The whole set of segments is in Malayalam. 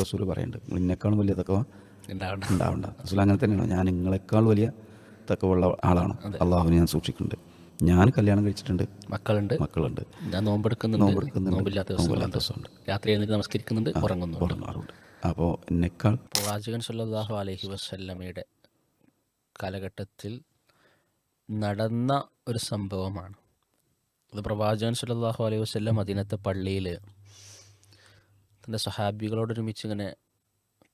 റസൂൽ പറയുന്നുണ്ട് നിങ്ങൾ ഇന്നേക്കാളും വലിയ തക്കവ ഉണ്ടാവണ്ട. റസൂൽ അങ്ങനെ തന്നെയാണ്. ഞാൻ നിങ്ങളെക്കാൾ വലിയ തക്കവുള്ള ആളാണ്. അള്ളാഹുവിനെ ഞാൻ സൂക്ഷിക്കുന്നുണ്ട്. ഞാൻ കല്യാണം കഴിച്ചിട്ടുണ്ട്. മക്കളുണ്ട്. മക്കളുണ്ട്. ഞാൻ നോമ്പെടുക്കുന്നുണ്ട്. നോമ്പെടുക്കുന്നുണ്ട്. നോമ്പില്ലാത്ത ദിവസങ്ങളുണ്ട് രാത്രി എഴുന്നേറ്റ് നമസ്കരിക്കുന്നുണ്ട്. ഉറങ്ങുന്നുണ്ട്. ഉറങ്ങാറുണ്ട്. അപ്പോൾ എന്നെക്കാൾ പ്രവാചകൻ സല്ലാഹു അലൈഹി വസല്ലമയുടെ കാലഘട്ടത്തിൽ നടന്ന ഒരു സംഭവമാണ്. അത് പ്രവാചകൻ സല്ലാഹു അലൈഹി വസ്ല്ലം മദീനത്തെ പള്ളിയിൽ തന്റെ സഹാബികളോടൊരുമിച്ച് ഇങ്ങനെ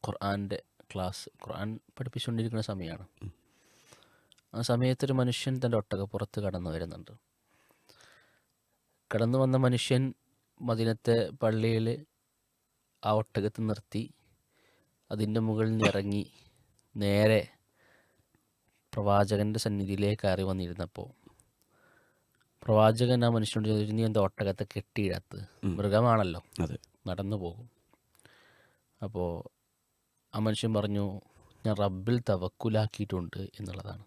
ഖുർആാന്റെ ക്ലാസ് ഖുർആൻ പഠിപ്പിച്ചുകൊണ്ടിരിക്കുന്ന സമയമാണ്. ആ സമയത്തൊരു മനുഷ്യൻ തന്റെ ഒട്ടകപ്പുറത്ത് കടന്നു വരുന്നുണ്ട്. കടന്നു വന്ന മനുഷ്യൻ മദിനത്തെ പള്ളിയിൽ ആ ഒട്ടകത്ത് നിർത്തി അതിന്റെ മുകളിൽ നിന്ന് ഇറങ്ങി നേരെ പ്രവാചകന്റെ സന്നിധിയിലേക്ക് കയറി വന്നിരുന്നപ്പോൾ പ്രവാചകൻ ആ മനുഷ്യനോട് ചോദിച്ചു നീ എന്താ ഒട്ടകത്തെ കെട്ടിയിടത്ത് മൃഗമാണല്ലോ. നടന്നു പോകും അപ്പോൾ ആ മനുഷ്യൻ പറഞ്ഞു ഞാൻ റബ്ബിൽ തവക്കുലാക്കിയിട്ടുണ്ട് എന്നുള്ളതാണ്.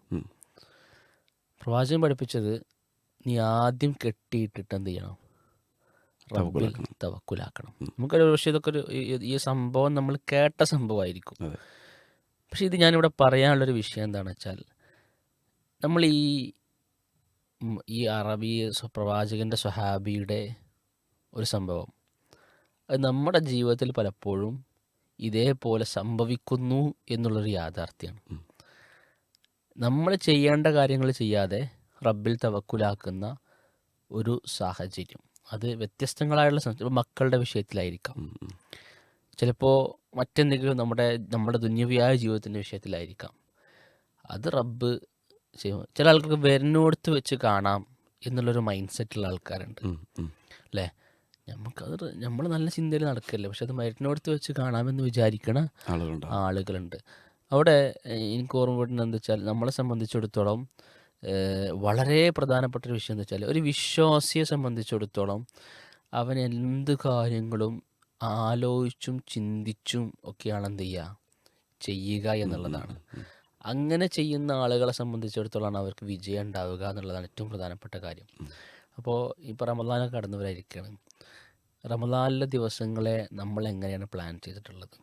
പ്രവാചകൻ പഠിപ്പിച്ചത് നീ ആദ്യം കെട്ടിയിട്ടിട്ട് എന്ത് ചെയ്യണം? റബ്ബിൽ തവക്കുലാക്കണം. നമുക്കൊരു പക്ഷേ ഇതൊക്കെ ഒരു ഈ- സംഭവം നമ്മൾ കേട്ട സംഭവമായിരിക്കും. പക്ഷെ ഇത് ഞാനിവിടെ പറയാനുള്ളൊരു വിഷയം എന്താണെന്ന് വെച്ചാൽ നമ്മൾ ഈ ഈ അറബി പ്രവാചകന്റെ സ്വഹാബിയുടെ ഒരു സംഭവം അത് നമ്മുടെ ജീവിതത്തിൽ പലപ്പോഴും ഇതേപോലെ സംഭവിക്കുന്നു എന്നുള്ളൊരു യാഥാർത്ഥ്യമാണ്. നമ്മൾ ചെയ്യേണ്ട കാര്യങ്ങൾ ചെയ്യാതെ റബ്ബിൽ തവക്കുലാക്കുന്ന ഒരു സാഹചര്യം. അത് വ്യത്യസ്തങ്ങളായുള്ള സം- മക്കളുടെ വിഷയത്തിലായിരിക്കാം. ചിലപ്പോൾ മറ്റെന്തെങ്കിലും നമ്മുടെ നമ്മുടെ ദുന്യവിയായ ജീവിതത്തിന്റെ വിഷയത്തിലായിരിക്കാം. അത് റബ്ബ് ചെയ്യും. ചില ആൾക്കാർക്ക് വരുന്നോടത്ത് വെച്ച് കാണാം എന്നുള്ളൊരു മൈൻഡ് സെറ്റുള്ള ആൾക്കാരുണ്ട്. അല്ലേ? നമുക്കത് നമ്മൾ നല്ല ചിന്തയിൽ നടക്കല്ലേ? പക്ഷെ അത് മരുന്നോടത്ത് വെച്ച് കാണാമെന്ന് വിചാരിക്കണ ആളുകളുണ്ട്. ആളുകളുണ്ട്. അവിടെ എനിക്ക് ഓർമ്മ വരുന്നത് എന്താ വെച്ചാൽ നമ്മളെ സംബന്ധിച്ചിടത്തോളം വളരെ പ്രധാനപ്പെട്ട ഒരു വിഷയം എന്താ വെച്ചാൽ ഒരു വിശ്വാസിയെ സംബന്ധിച്ചിടത്തോളം അവൻ എന്ത് കാര്യങ്ങളും ആലോചിച്ചും ചിന്തിച്ചും ഒക്കെയാണ് എന്ത് ചെയ്യുക? ചെയ്യുക എന്നുള്ളതാണ്. അങ്ങനെ ചെയ്യുന്ന ആളുകളെ സംബന്ധിച്ചിടത്തോളമാണ് അവർക്ക് വിജയം ഉണ്ടാവുക എന്നുള്ളതാണ് ഏറ്റവും പ്രധാനപ്പെട്ട കാര്യം. അപ്പോൾ ഇപ്പോൾ റമദാനൊക്കെ കടന്നു വരാതിരിക്കുകയാണ് റമദാനിലെ ദിവസങ്ങളെ നമ്മൾ എങ്ങനെയാണ് പ്ലാൻ ചെയ്തിട്ടുള്ളത്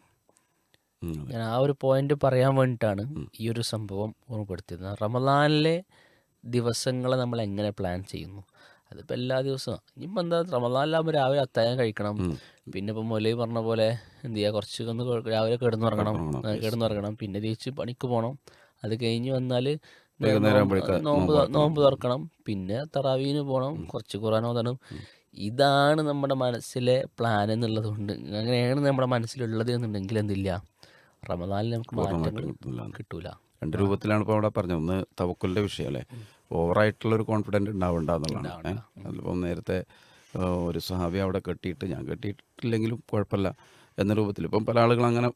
ഞാൻ ആ ഒരു പോയിന്റ് പറയാൻ വേണ്ടിയിട്ടാണ് ഈ ഒരു സംഭവം ഓർമ്മപ്പെടുത്തിയത് റമദാനിലെ ദിവസങ്ങളെ നമ്മൾ എങ്ങനെ പ്ലാൻ ചെയ്യുന്നു? അതിപ്പോൾ എല്ലാ ദിവസവും. ഇനിയിപ്പോൾ എന്താ റമദാനിലാകുമ്പോൾ രാവിലെ അത്തായം കഴിക്കണം. പിന്നെ ഇപ്പം മൊലൈ പറഞ്ഞ പോലെ എന്ത് ചെയ്യുക കുറച്ച് ഒന്ന് രാവിലെ കിടന്നുറങ്ങണം. കിടന്നുറങ്ങണം. പിന്നെ തിരിച്ച് പണിക്ക് പോകണം അത് കഴിഞ്ഞ് വന്നാൽ നോമ്പ് നോമ്പ് തുറക്കണം. പിന്നെ തറാവീന് പോകണം കുറച്ച് കുറാനോ ഓതണം. ഇതാണ് നമ്മുടെ മനസ്സിലെ പ്ലാൻ എന്നുള്ളത് കൊണ്ട് അങ്ങനെയാണ് നമ്മുടെ മനസ്സിലുള്ളത് എന്നുണ്ടെങ്കിൽ എന്തില്ല? റമദാനിൽ നമുക്ക് മാറ്റങ്ങൾ കിട്ടൂല. രണ്ട് രൂപത്തിലാണ് ഇപ്പോൾ അവിടെ പറഞ്ഞത്. ഒന്ന് തവക്കലിന്റെ വിഷയം അല്ലേ? ഓവറായിട്ടുള്ള ഒരു കോൺഫിഡന്റ് ഉണ്ടാവണ്ട എന്നുള്ളതാണ്. അതിലിപ്പം നേരത്തെ ഒരു സഹാബി അവിടെ കെട്ടിയിട്ട് ഞാൻ കെട്ടിയിട്ടില്ലെങ്കിലും കുഴപ്പമില്ല എന്ന രൂപത്തിൽ ഇപ്പം പല ആളുകൾ അങ്ങനെ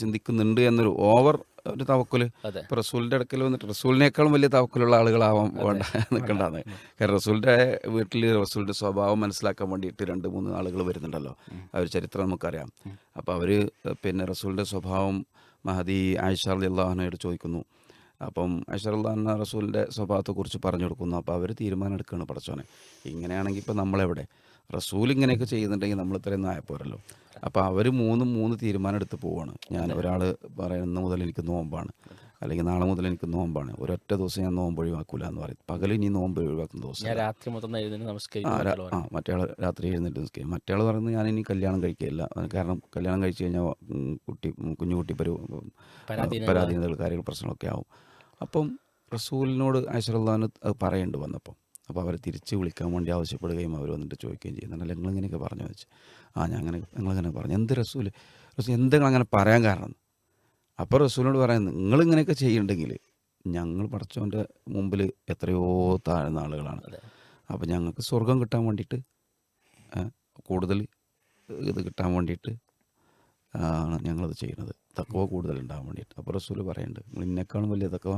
ചിന്തിക്കുന്നുണ്ട് എന്നൊരു ഓവർ ഒരു തവക്കുൽ ഇപ്പോൾ റസൂലിന്റെ അടുക്കൽ വന്നിട്ട് റസൂലിനേക്കാളും വലിയ തവക്കലുള്ള ആളുകളാവാൻ വേണ്ട നിൽക്കേണ്ടതാണ് കാരണം റസൂലിന്റെ വീട്ടിൽ റസൂലിന്റെ സ്വഭാവം മനസ്സിലാക്കാൻ വേണ്ടിയിട്ട് രണ്ട് മൂന്ന് ആളുകൾ വരുന്നുണ്ടല്ലോ. ആ ഒരു ചരിത്രം നമുക്കറിയാം. അപ്പോൾ അവർ പിന്നെ റസൂലിന്റെ സ്വഭാവം മഹദി ആയിഷ അള്ളാഹനോട് ചോദിക്കുന്നു. അപ്പം അള്ളാഹന റസൂലിന്റെ സ്വഭാവത്തെക്കുറിച്ച് പറഞ്ഞു കൊടുക്കുന്നു. അപ്പോൾ അവർ തീരുമാനം എടുക്കുകയാണ് പടച്ചോനെ. ഇങ്ങനെയാണെങ്കിൽ ഇപ്പോൾ നമ്മളെവിടെ? റസൂൽ ഇങ്ങനെയൊക്കെ ചെയ്യുന്നുണ്ടെങ്കിൽ നമ്മൾ ഇത്രയും നായപ്പോരല്ലോ അപ്പോൾ അവർ മൂന്നും മൂന്ന് തീരുമാനം എടുത്ത് പോവാണ്. ഞാൻ ഒരാൾ പറയുന്ന മുതൽ എനിക്ക് നോമ്പാണ്. അല്ലെങ്കിൽ നാളെ മുതൽ എനിക്ക് നോമ്പാണ്. ഒരൊറ്റ ദിവസം ഞാൻ നോമ്പ് ഒഴിവാക്കൂല എന്ന് പറയും. പകൽ ഇനി നോമ്പ് ഒഴിവാക്കുന്ന ദിവസം രാത്രി മൊത്തം നമസ്കരിക്കും ആ മറ്റേ രാത്രി എഴുന്നേറ്റ് നമസ്കരിക്കും മറ്റേ പറയുന്നത് ഞാൻ ഇനി കല്യാണം കഴിക്കുകയില്ല. കാരണം കല്യാണം കഴിച്ചു കഴിഞ്ഞാൽ കുട്ടി കുഞ്ഞുകുട്ടി കുഞ്ഞു കുട്ടി പരു പരാധീനത. പരാധീനതകൾ. കാര്യങ്ങൾ പ്രശ്നങ്ങളൊക്കെ ആവും. അപ്പം റസൂലിനോട് ഐശ്വരല്ലാന്ന് അത് പറയേണ്ടി വന്നപ്പോൾ അപ്പോൾ അവരെ തിരിച്ച് വിളിക്കാൻ വേണ്ടി ആവശ്യപ്പെടുകയും അവർ വന്നിട്ട് ചോദിക്കുകയും ചെയ്യുന്നുണ്ട് നിങ്ങളിങ്ങനെയൊക്കെ പറഞ്ഞു വെച്ച്. ആ ഞാൻ അങ്ങനെ ഞങ്ങളിങ്ങനെ പറഞ്ഞു. എന്ത് റസൂൽ റസൂൽ എന്തെങ്കിലും അങ്ങനെ പറയാൻ കാരണം? അപ്പോൾ റസൂലിനോട് പറയാം നിങ്ങളിങ്ങനെയൊക്കെ ചെയ്യുന്നുണ്ടെങ്കിൽ ഞങ്ങൾ പഠിച്ചവന്റെ മുമ്പിൽ എത്രയോ താഴ്ന്ന ആളുകളാണ്. അപ്പോൾ ഞങ്ങൾക്ക് സ്വർഗം കിട്ടാൻ വേണ്ടിയിട്ട് കൂടുതൽ ഇത് കിട്ടാൻ വേണ്ടിയിട്ട് ആണ് ഞങ്ങളത് ചെയ്യുന്നത്. തക്കവ കൂടുതൽ ഉണ്ടാകാൻ വേണ്ടിയിട്ട്. അപ്പോൾ റസൂൽ പറയുന്നുണ്ട് നിങ്ങൾ ഇന്നേക്കാളും വലിയ തക്കവ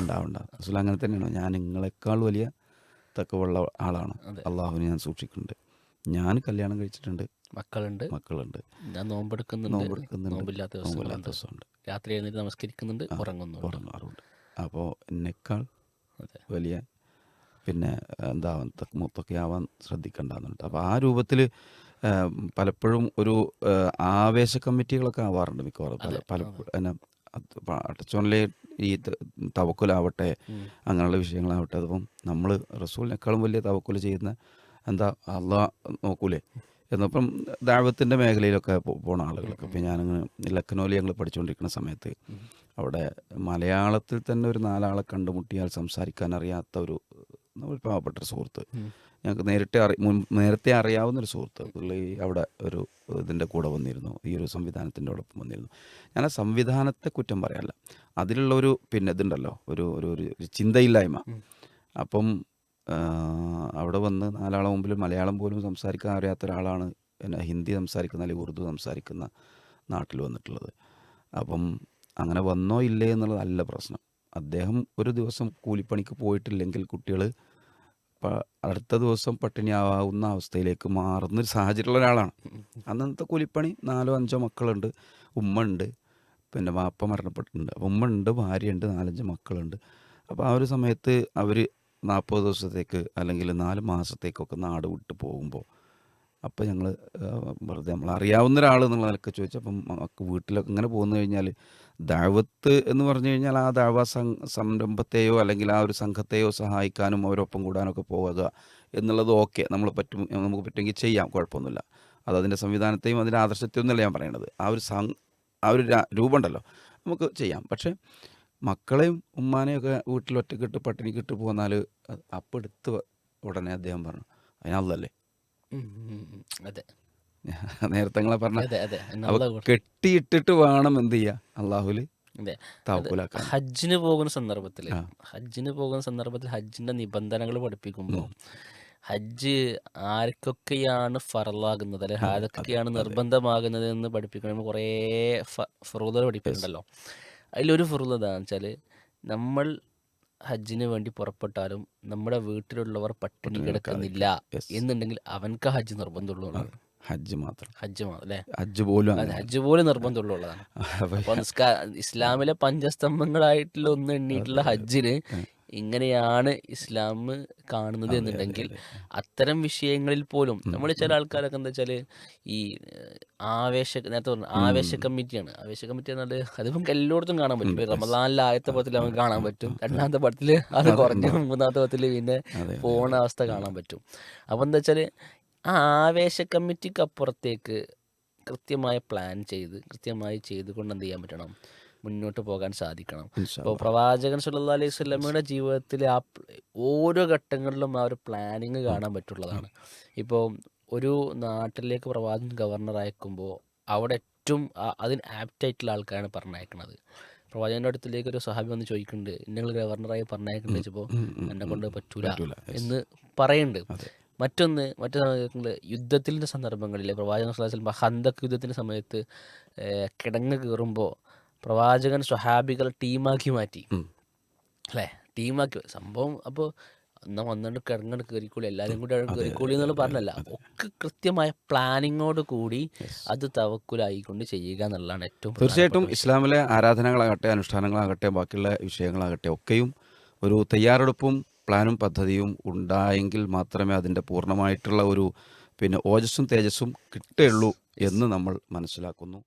ഉണ്ടാവണ്ട. റസൂൽ അങ്ങനെ തന്നെയാണ്. ഞാൻ നിങ്ങളെക്കാൾ വലിയ തക്കവുള്ള ആളാണ്. അള്ളാഹുവിനെ ഞാൻ സൂക്ഷിക്കുന്നുണ്ട്. ഞാൻ കല്യാണം കഴിച്ചിട്ടുണ്ട്. മക്കളുണ്ട്. മക്കളുണ്ട്. ഞാൻ നോമ്പെടുക്കുന്നുണ്ട്. നോമ്പെടുക്കുന്നുണ്ട്. നോമ്പില്ലാത്ത നോമ്പില്ലാത്ത ദിവസങ്ങളുണ്ട് ദിവസമുണ്ട്. രാത്രി എഴുന്നേറ്റ് നമസ്കരിക്കുന്നുണ്ട് ഉറങ്ങുന്നുണ്ട്. ഉറങ്ങാറുണ്ട്. അപ്പോൾ എന്നെക്കാൾ വലിയ പിന്നെ എന്താ മൂത്തൊക്കെ ആവാൻ ശ്രദ്ധിക്കേണ്ടതെന്നുണ്ട് അപ്പോൾ ആ രൂപത്തിൽ പലപ്പോഴും ഒരു ആവേശ കമ്മിറ്റികളൊക്കെ ആവാറുണ്ട് മിക്കവാറും. പല പല അടച്ചോണിലെ ഈ തവക്കുലാവട്ടെ അങ്ങനെയുള്ള വിഷയങ്ങളാവട്ടെ. അതിപ്പം നമ്മൾ റസൂലിനേക്കാളും വലിയ തവക്കുൽ ചെയ്യുന്ന എന്താ അള്ളാഹ് നോക്കൂലേ? എന്നപ്പം ദാവത്തിന്റെ മേഖലയിലൊക്കെ പോണ ആളുകളൊക്കെ. ഇപ്പം ഞാനങ്ങനെ ലക്നൗവിൽ ഞങ്ങൾ പഠിച്ചുകൊണ്ടിരിക്കുന്ന സമയത്ത് അവിടെ മലയാളത്തിൽ തന്നെ ഒരു നാലാളെ കണ്ടുമുട്ടിയാൽ സംസാരിക്കാൻ അറിയാത്ത ഒരു ഒരു പാവപ്പെട്ട സുഹൃത്ത്. ഞങ്ങൾക്ക് നേരിട്ട് അറി മുൻ നേരത്തെ അറിയാവുന്ന ഒരു സുഹൃത്ത്. പുള്ളി അവിടെ ഒരു ഇതിന്റെ കൂടെ വന്നിരുന്നു. ഈ ഒരു സംവിധാനത്തിന്റെ ഒപ്പം വന്നിരുന്നു. ഞാൻ ആ സംവിധാനത്തെ കുറ്റം പറയാനല്ല അതിലുള്ള ഒരു പിന്നെ ഇതുണ്ടല്ലോ. ഒരു ഒരു ചിന്തയില്ലായ്മ. അപ്പം അവിടെ വന്ന് നാലാളെ മുമ്പിൽ മലയാളം പോലും സംസാരിക്കാൻ അറിയാത്ത ഒരാളാണ് പിന്നെ ഹിന്ദി സംസാരിക്കുന്ന അല്ലെങ്കിൽ ഉറുദു സംസാരിക്കുന്ന നാട്ടിൽ വന്നിട്ടുള്ളത്. അപ്പം അങ്ങനെ വന്നോ ഇല്ലേ എന്നുള്ളതല്ല പ്രശ്നം. അദ്ദേഹം ഒരു ദിവസം കൂലിപ്പണിക്ക് പോയിട്ടില്ലെങ്കിൽ കുട്ടികൾ അടുത്ത ദിവസം പട്ടിണിയാവുന്ന അവസ്ഥയിലേക്ക് മാറുന്ന ഒരു സാഹചര്യമുള്ള ഒരാളാണ്. അന്നത്തെ കൂലിപ്പണി നാലോ അഞ്ചോ മക്കളുണ്ട് ഉമ്മ ഉണ്ട് പിന്നെ വാപ്പ മരണപ്പെട്ടിട്ടുണ്ട്. ഉമ്മ ഉണ്ട് ഭാര്യയുണ്ട് നാലഞ്ച് മക്കളുണ്ട്. അപ്പോൾ ആ ഒരു സമയത്ത് അവർ നാൽപ്പത് ദിവസത്തേക്ക് അല്ലെങ്കിൽ നാല് മാസത്തേക്കൊക്കെ നാട് വിട്ട് പോകുമ്പോൾ അപ്പോൾ ഞങ്ങൾ വെറുതെ നമ്മൾ അറിയാവുന്ന ഒരാൾ എന്നുള്ള നിലയ്ക്ക് ചോദിച്ചു. അപ്പം വീട്ടിലൊക്കെ ഇങ്ങനെ പോകുന്നു കഴിഞ്ഞാൽ ദാവത്ത് എന്ന് പറഞ്ഞു കഴിഞ്ഞാൽ ആ ദാവ സംരംഭത്തെയോ അല്ലെങ്കിൽ ആ ഒരു സംഘത്തെയോ സഹായിക്കാനും അവരൊപ്പം കൂടാനൊക്കെ പോവുക എന്നുള്ളത് ഓക്കെ. നമ്മൾ പറ്റും നമുക്ക് പറ്റുമെങ്കിൽ ചെയ്യാം കുഴപ്പമൊന്നുമില്ല. അത് അതിന്റെ സംവിധാനത്തെയും അതിന്റെ ആദർശത്തെയും ഒന്നല്ല ഞാൻ പറയണത്. ആ ഒരു സം ആ ഒരു രൂപമുണ്ടല്ലോ. നമുക്ക് ചെയ്യാം. പക്ഷേ മക്കളെയും ഉമ്മാനെയൊക്കെ വീട്ടിൽ ഒറ്റക്കിട്ട് പട്ടിണിക്കിട്ട് പോന്നാൽ അപ്പം എടുത്ത് ഉടനെ അദ്ദേഹം പറഞ്ഞു. അതിനല്ലേ. അതെ. നേരത്തെ നിങ്ങളെ പറഞ്ഞ. കെട്ടിയിട്ടിട്ട് വേണം എന്ത് ചെയ്യാ? അള്ളാഹുൽ ഹജ്ജിന് പോകുന്ന സന്ദർഭത്തിൽ. ഹജ്ജിന് പോകുന്ന സന്ദർഭത്തിൽ ഹജ്ജിന്റെ നിബന്ധനകൾ പഠിപ്പിക്കുമ്പോൾ ഹജ്ജ് ആർക്കൊക്കെയാണ് ഫറലാകുന്നത് അല്ലെങ്കിൽ ആരൊക്കെയാണ് നിർബന്ധമാകുന്നത് എന്ന് പഠിപ്പിക്കുമ്പോൾ കുറേ ഫറൂദർ പഠിപ്പിക്കുന്നുണ്ടല്ലോ. അതിലൊരു ഫുറുദ എന്താണെന്ന് വെച്ചാൽ നമ്മൾ ഹജ്ജിന് വേണ്ടി പുറപ്പെട്ടാലും നമ്മുടെ വീട്ടിലുള്ളവർ പട്ടിണി കിടക്കുന്നില്ല Yes. എന്നുണ്ടെങ്കിൽ അവൻക്ക് ഹജ്ജ് നിർബന്ധമുള്ളൂ എന്നാണ്. ഹജ്ജ് മാത്രം. ഹജ്ജ് മാത്രം അല്ലേ? ഹജ്ജ് പോലും അതെ അങ്ങനെ. ഹജ്ജ് പോലും നിർബന്ധമുള്ളതാണ്. അപ്പൊ അപ്പൊ നിസ്കാ- ഇസ്ലാമിലെ പഞ്ചസ്തംഭങ്ങളായിട്ടുള്ള ഒന്ന് എണ്ണിയിട്ടുള്ള ഹജ്ജിന് ഇങ്ങനെയാണ് ഇസ്ലാം കാണുന്നത് എന്നുണ്ടെങ്കിൽ അത്തരം വിഷയങ്ങളിൽ പോലും നമ്മൾ ചില ആൾക്കാരൊക്കെ എന്താ വെച്ചാൽ ഈ ആവേശ നേരത്തെ പറഞ്ഞു ആവേശ കമ്മിറ്റിയാണ് ആവേശ കമ്മിറ്റി എന്നാൽ അതിപ്പം എല്ലായിടത്തും കാണാൻ പറ്റും. റമദാനിലെ ആദ്യത്തെ പത്തിൽ നമുക്ക് കാണാൻ പറ്റും. രണ്ടാമത്തെ പത്തിൽ അത് കുറഞ്ഞ. മൂന്നാമത്തെ പത്തിൽ പിന്നെ അതെ, പോണ അവസ്ഥ കാണാൻ പറ്റും. അപ്പൊ എന്താ വെച്ചാൽ ആ ആവേശ കമ്മിറ്റിക്ക് അപ്പുറത്തേക്ക് കൃത്യമായ പ്ലാൻ ചെയ്ത് കൃത്യമായി ചെയ്തുകൊണ്ട് എന്ത് ചെയ്യാൻ പറ്റണം? മുന്നോട്ട് പോകാൻ സാധിക്കണം. അപ്പോൾ ഇപ്പോൾ പ്രവാചകൻ സുല്ലാ അലൈഹി സ്വലമയുടെ ജീവിതത്തിൽ ആ ഓരോ ഘട്ടങ്ങളിലും ആ ഒരു പ്ലാനിങ് കാണാൻ പറ്റുള്ളതാണ്. ഇപ്പോൾ ഒരു നാട്ടിലേക്ക് പ്രവാചകൻ ഗവർണർ അയക്കുമ്പോൾ അവിടെ ഏറ്റവും അതിന് ആപ്റ്റായിട്ടുള്ള ആൾക്കാരാണ് പറഞ്ഞയക്കുന്നത് പ്രവാചകന്റെ അടുത്തിലേക്ക് ഒരു സഹാബി വന്ന് ചോദിക്കുന്നുണ്ട് നിങ്ങൾ ഗവർണറായി പറഞ്ഞയക്കുന്നത് വെച്ചപ്പോൾ എന്നെ കൊണ്ട് പറ്റൂല എന്ന് പറയുന്നുണ്ട് മറ്റൊന്ന് മറ്റു സമയങ്ങളിൽ യുദ്ധത്തിന്റെ സന്ദർഭങ്ങളിൽ പ്രവാചകൻ ഹന്ദക് ഹന്തക് യുദ്ധത്തിന്റെ സമയത്ത് കിടങ്ങ് കയറുമ്പോൾ പ്രവാചകൻ സ്വഹാബികൾ ടീമാക്കി മാറ്റി. അല്ലേ? ടീമാക്കി സംഭവം അപ്പോൾ എന്നാൽ വന്നുകൊണ്ട് കിടങ്ങോട് കയറിക്കോളി എല്ലാവരും കൂടി അവിടെ കയറിക്കോളി എന്നുള്ള പറഞ്ഞല്ല. ഒക്കെ കൃത്യമായ പ്ലാനിങ്ങോട് കൂടി അത് തവക്കുലായിക്കൊണ്ട് ചെയ്യുക എന്നുള്ളതാണ് ഏറ്റവും തീർച്ചയായിട്ടും ഇസ്ലാമിലെ ആരാധനകളാകട്ടെ അനുഷ്ഠാനങ്ങളാകട്ടെ ബാക്കിയുള്ള വിഷയങ്ങളാകട്ടെ ഒക്കെയും ഒരു തയ്യാറെടുപ്പും പ്ലാനും പദ്ധതിയും ഉണ്ടായെങ്കിൽ മാത്രമേ അതിന്റെ പൂർണമായിട്ടുള്ള ഒരു പിന്നെ ഓജസ്സും തേജസ്സും കിട്ടുകയുള്ളൂ എന്ന് നമ്മൾ മനസ്സിലാക്കുന്നു.